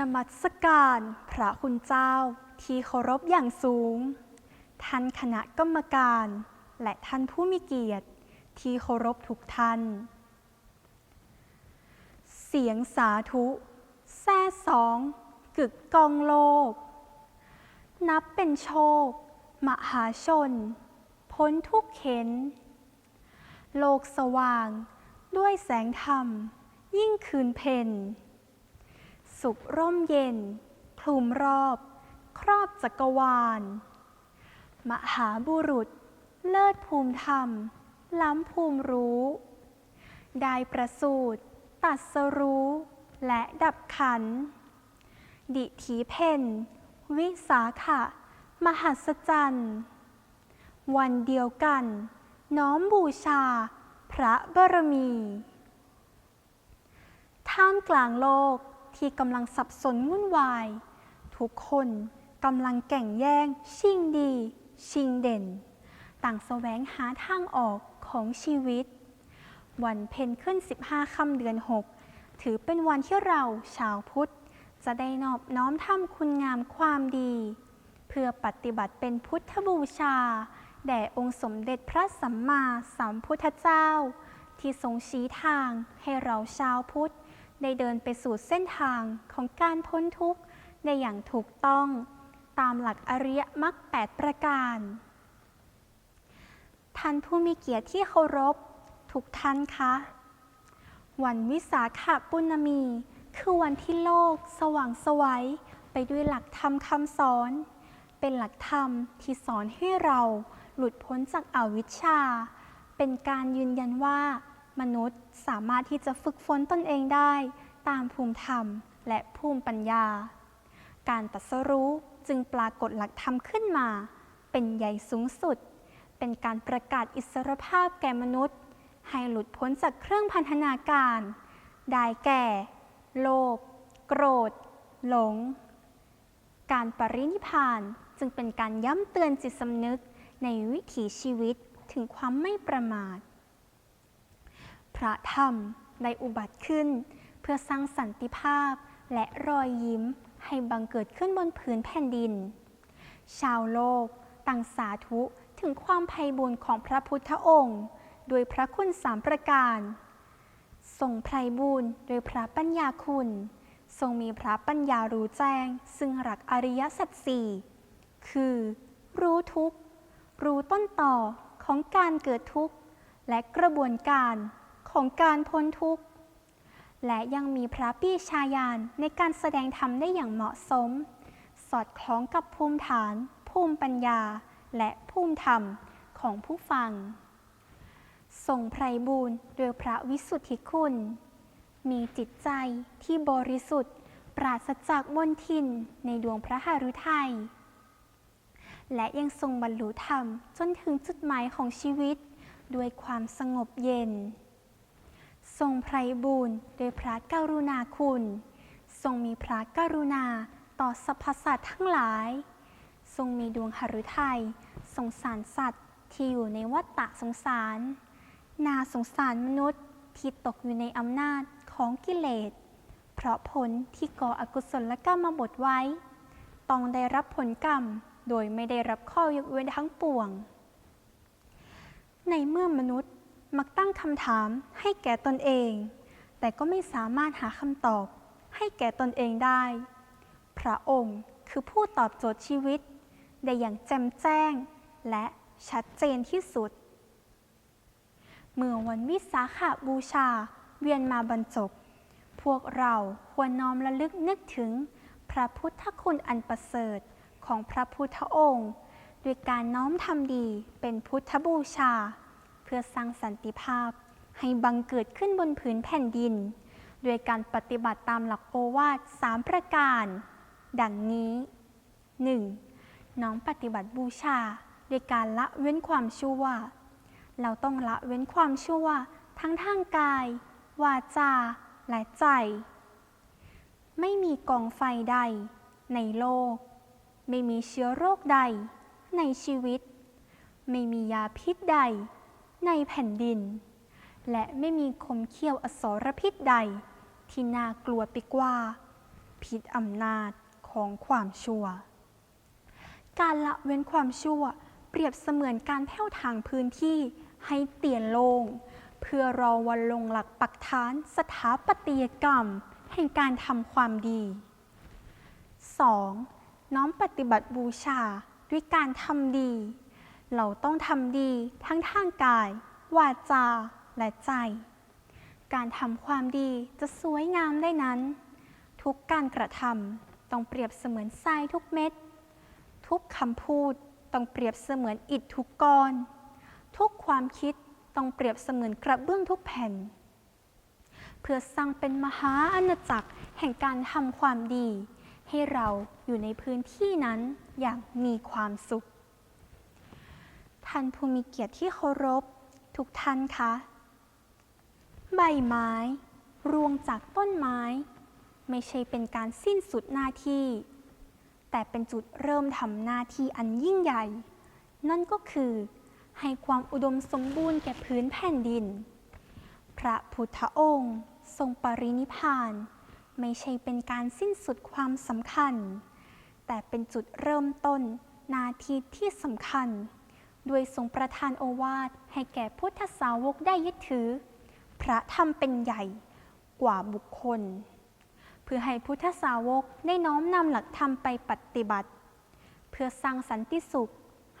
นมัสการพระคุณเจ้าที่เคารพอย่างสูง ท่านคณะกรรมการ และท่านผู้มีเกียรติที่เคารพทุกท่าน เสียงสาธุแซ่สองกึกกองโลก นับเป็นโชค มหาชน พ้นทุกเข็น โลกสว่างด้วยแสงธรรม ยิ่งคืนเพ็ญ สุขร่มเย็น คลุมรอบ ครอบจักรวาล มหาบุรุษ เลิศภูมิธรรม ล้ำภูมิรู้ ได้ประสูติตัดสรู้ และดับขัน ดิถีเพนวิสาขะ มหัศจรรย์ วันเดียวกัน น้อมบูชา พระบรมี ท่ามกลางโลก ที่กำลังสับสนวุ่นวาย ทุกคนกำลังแก่งแย่ง ชิงดี ชิงเด่น ต่างแสวงหาทางออกของชีวิต วันเพ็ญขึ้น 15ค่ำเดือน 6 ถือเป็นวันที่เราชาวพุทธ จะได้นอบน้อมทำคุณงามความดี เพื่อปฏิบัติเป็นพุทธบูชา แด่องค์สมเด็จพระสัมมาสัมพุทธเจ้า ที่ทรงชี้ทางให้เราชาวพุทธ ได้เดินไปสู่เส้นทางของการพ้นทุกข์ได้อย่างถูกต้อง ตามหลักอริยมรรคแปดประการ ท่านผู้มีเกียรติที่เคารพทุกท่านคะ วันวิสาขบุญมี คือวันที่โลกสว่างไสวัยไปด้วยหลักธรรมคำสอน เป็นหลักธรรมที่สอนให้เราหลุดพ้นจากอาวิชชา เป็นการยืนยันว่า มนุษย์สามารถที่จะฝึกฝนตนเองได้ ตามภูมิธรรมและภูมิปัญญา การตรัสรู้จึงปรากฏหลักธรรมขึ้นมา เป็นใหญ่สูงสุด เป็นการประกาศอิสรภาพแก่มนุษย์ ให้หลุดพ้นจากเครื่องพันธนาการ ได้แก่ โลภโกรธ หลง การปรินิพานจึงเป็นการย้ำเตือนจิตสำนึกในวิถีชีวิตถึงความไม่ประมาท ระธรรมได้อุบัติขึ้น เพื่อสร้างสันติภาพและรอยยิ้มให้บังเกิดขึ้นบนผืนแผ่นดิน ชาวโลกต่างสาธุถึงความไพบูรณ์ของพระพุทธองค์ โดยพระคุณสามประการทรงไพบูรณ์โดยพระปัญญาคุณ ทรงมีพระปัญญารู้แจ้ง ซึ่งหลักอริยสัจสี่คือ รู้ทุกข์รู้ต้นต่อของการเกิดทุกข์ และกระบวนการ ของการพ้นทุกข์ และยังมีพระปีชาญาณในการแสดงธรรมได้อย่างเหมาะสม สอดคล้องกับภูมิฐาน ภูมิปัญญา และภูมิธรรมของผู้ฟัง ทรงไพรบูรณ์โดยพระวิสุทธิคุณ มีจิตใจที่บริสุทธิ์ ปราศจากมนทินในดวงพระหฤทัยและยังทรงบรรลุธรรมจนถึงจุดหมายของชีวิต ด้วยความสงบเย็น ทรงไพรบูรณ์โดยพระกรุณาคุณ ทรงมีพระกรุณาต่อสรรพสัตว์ทั้งหลาย ทรงมีดวงหฤทัยสงสารสัตว์ที่อยู่ในวัฏฏะสงสาร นาสงสารมนุษย์ที่ตกอยู่ในอำนาจของกิเลส เพราะผลที่ก่ออกุศลกรรมมาบดไว้ ต้องได้รับผลกรรมโดยไม่ได้รับข้อยกเว้นทั้งปวง ในเมื่อมนุษย์ มักตั้งคำถามให้แก่ตนเอง แต่ก็ไม่สามารถหาคำตอบให้แก่ตนเองได้ พระองค์คือผู้ตอบโจทย์ชีวิต ได้อย่างแจ่มแจ้ง และชัดเจนที่สุด เมื่อวันวิสาขาบูชาเวียนมาบรรจบ พวกเราควรน้อมระลึกนึกถึงพระพุทธคุณอันประเสริฐของพระพุทธองค์ ด้วยการน้อมทำดีเป็นพุทธบูชา พื่อสร้างสันติภาพ ให้บังเกิดขึ้นบนผืนแผ่นดิน ด้วยการปฏิบัติตามหลักโอวาทสามประการ ดังนี้ 1. น้อมปฏิบัติบูชาด้วยการละเว้นความชั่ว เราต้องละเว้นความชั่วทั้งทางกาย วาจา และใจ ไม่มีกองไฟใด ในโลก ไม่มีเชื้อโรคใด ในชีวิต ไม่มียาพิษใด ในแผ่นดิน และไม่มีคมเขี้ยวอสรพิษใด ที่น่ากลัวไปกว่าผิดอำนาจของความชั่ว การละเว้นความชั่วเปรียบเสมือนการแผ่วทางพื้นที่ให้เตียนโลง เพื่อรอวันลงหลักปักฐานสถาปัตยกรรม แห่งการทำความดี 2. น้อมปฏิบัติบูชาด้วยการทำดี เราต้องทำดีทั้งทางกาย วาจา และใจ การทำความดีจะสวยงามได้นั้น ทุกการกระทำต้องเปรียบเสมือนทรายทุกเม็ด ทุกคำพูดต้องเปรียบเสมือนอิฐทุกก้อน ทุกความคิดต้องเปรียบเสมือนกระเบื้องทุกแผ่น เพื่อสร้างเป็นมหาอาณาจักรแห่งการทำความดี ให้เราอยู่ในพื้นที่นั้นอย่างมีความสุข ท่านผู้มีเกียรติที่เคารพทุกท่านคะ ใบไม้ รวงจากต้นไม้ ไม่ใช่เป็นการสิ้นสุดหน้าที่ แต่เป็นจุดเริ่มทำหน้าที่อันยิ่งใหญ่ นั่นก็คือให้ความอุดมสมบูรณ์แก่พื้นแผ่นดิน พระพุทธองค์ ทรงปรินิพาน ไม่ใช่เป็นการสิ้นสุดความสำคัญ แต่เป็นจุดเริ่มต้นหนาทีที่สำคัญ ด้วยทรงประทานโอวาทให้แก่พุทธสาวกได้ยึดถือ พระธรรมเป็นใหญ่กว่าบุคคล เพื่อให้พุทธสาวกได้น้อมนำหลักธรรมไปปฏิบัติ เพื่อสร้างสันติสุข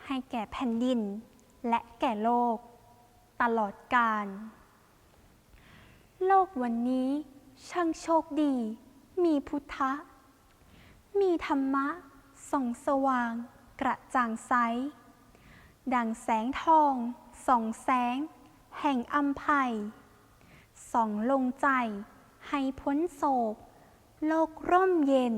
ให้แก่แผ่นดิน และแก่โลก ตลอดกาลโลกวันนี้ช่างโชคดี มีพุทธะ มีธรรมะส่องสว่างกระจ่างใส ดังแสงทองส่องแสง แห่งอัมภัยส่องลงใจ ให้พ้นโศก โลกร่มเย็น